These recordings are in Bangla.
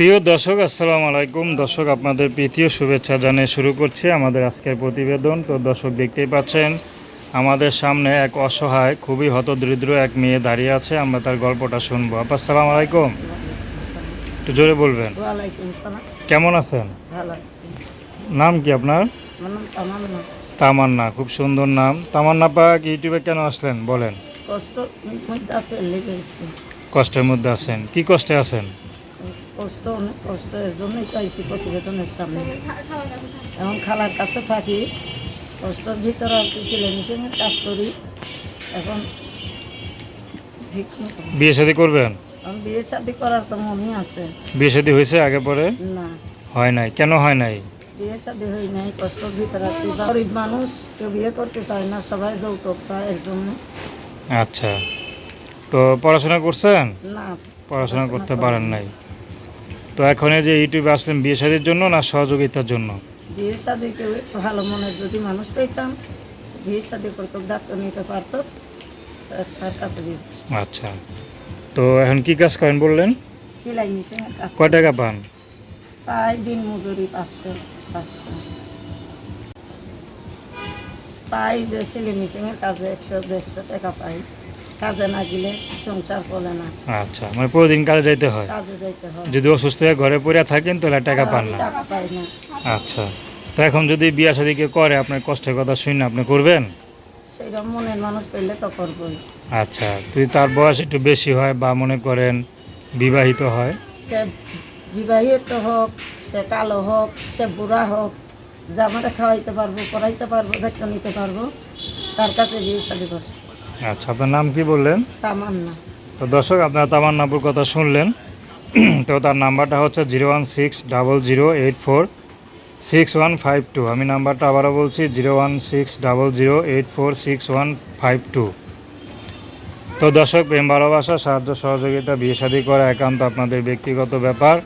প্রিয় দর্শক আসসালামু আলাইকুম। দর্শক আপনাদের প্রীতীয় শুভেচ্ছা জানিয়ে শুরু করছি আমাদের আজকের প্রতিবেদন। তো দর্শক দেখতেই পাচ্ছেন আমাদের সামনে এক অসহায় খুবই হতদরিদ্র এক মেয়ে দাঁড়িয়ে আছে। আমরা তার গল্পটা শুনব। আপা সালাম আলাইকুম। একটু জোরে বলবেন। কেমন আছেন? নাম কি আপনার? তামান্না। খুব সুন্দর নাম। তামান্না পাক ইউটিউবে কেন আসলেন বলেন। কষ্টের মধ্যে আছেন। কি কষ্টে আছেন? অনেক কষ্ট এর জন্যই চাইছি প্রতিবেদনের সামনে। এখন খালার কাছে থাকি কষ্টের ভিতরে আর কি সেলাই মেশিনের কাজ করি। এখন বিয়ে শাদী করবেন? বিয়ে শাদি করার তো আছে। বিয়ে শাদী হয়েছে আগে পরে? না। হয় নাই। কেন হয় নাই? বিয়ে শাদি হই নাই ভিতরে আছি। গরিব মানুষ কেউ বিয়ে করতে চায় না সবাই যৌতুক পায় এর জন্য। আচ্ছা। তো পড়াশোনা করছেন? না। পড়াশোনা করতে পারেন নাই। তো এখন এই যে ইউটিউবে আসলেন বিয়ে শাদীর জন্য না সহযোগিতার জন্য? বিয়ে শাদি কেউ ভালো মনের যদি মানুষ পেতাম বিয়ে শাদি করতো ডাক্তার নিতে পারতো তার কাছে আচ্ছা। তো এখন কি কাজ করেন বললেন? সেলাই মেশিন কয় টাকা পান? পাই দিন মজুরি পাঁচশো সাতশো। পাই যে সেলাই মেশিনের কাজে একশো দেড়শো টাকা পাই। কাজে না গেলে সংসার চলে না। আচ্ছা মানে প্রতিদিন কাজে যাইতে হয়? কাজে যাইতে হয়। যদি অসুস্থ হয়ে ঘরে পড়ে থাকেন তাহলে টাকা পান না? টাকা পাই না। আচ্ছা তো এখন যদি বিয়ে শাদী কেউ করে আপনার কষ্টের কথা শুনে আপনি করবেন? সেটা মনের মানুষ পেলে তো করবোই। আচ্ছা যদি তার বয়স একটু বেশি হয় বা মনে করেন বিবাহিত হয়? সে বিবাহিত হোক সে কালো হোক সে বুড়া হোক যে আমরা খাওয়াইতে পারব পড়াইতে পারব দেখতে নিতে পারব তার কাছে বিয়ে শাদি করছে। আচ্ছা আপনার নাম কি বললেন? তো দর্শক আপনারা তামার নাপুর কথা শুনলেন। তো তার নাম্বারটা হচ্ছে zero one six double zero eight four six one five two. আমি নাম্বারটা আবারও বলছি zero one six double zero eight four six one five two. তো দর্শক প্রেম ভালোবাসা সাহায্য সহযোগিতা বিয়ে শাদী করা একান্ত আপনাদের ব্যক্তিগত ব্যাপার।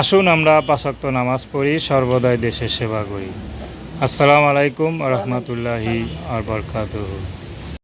আসুন আমরা পাশাক্ত নামাজ পড়ি সর্বদাই দেশের সেবা করি। আসসালামু আলাইকুম রহমতুল্লাহি আর বরকাতুহু।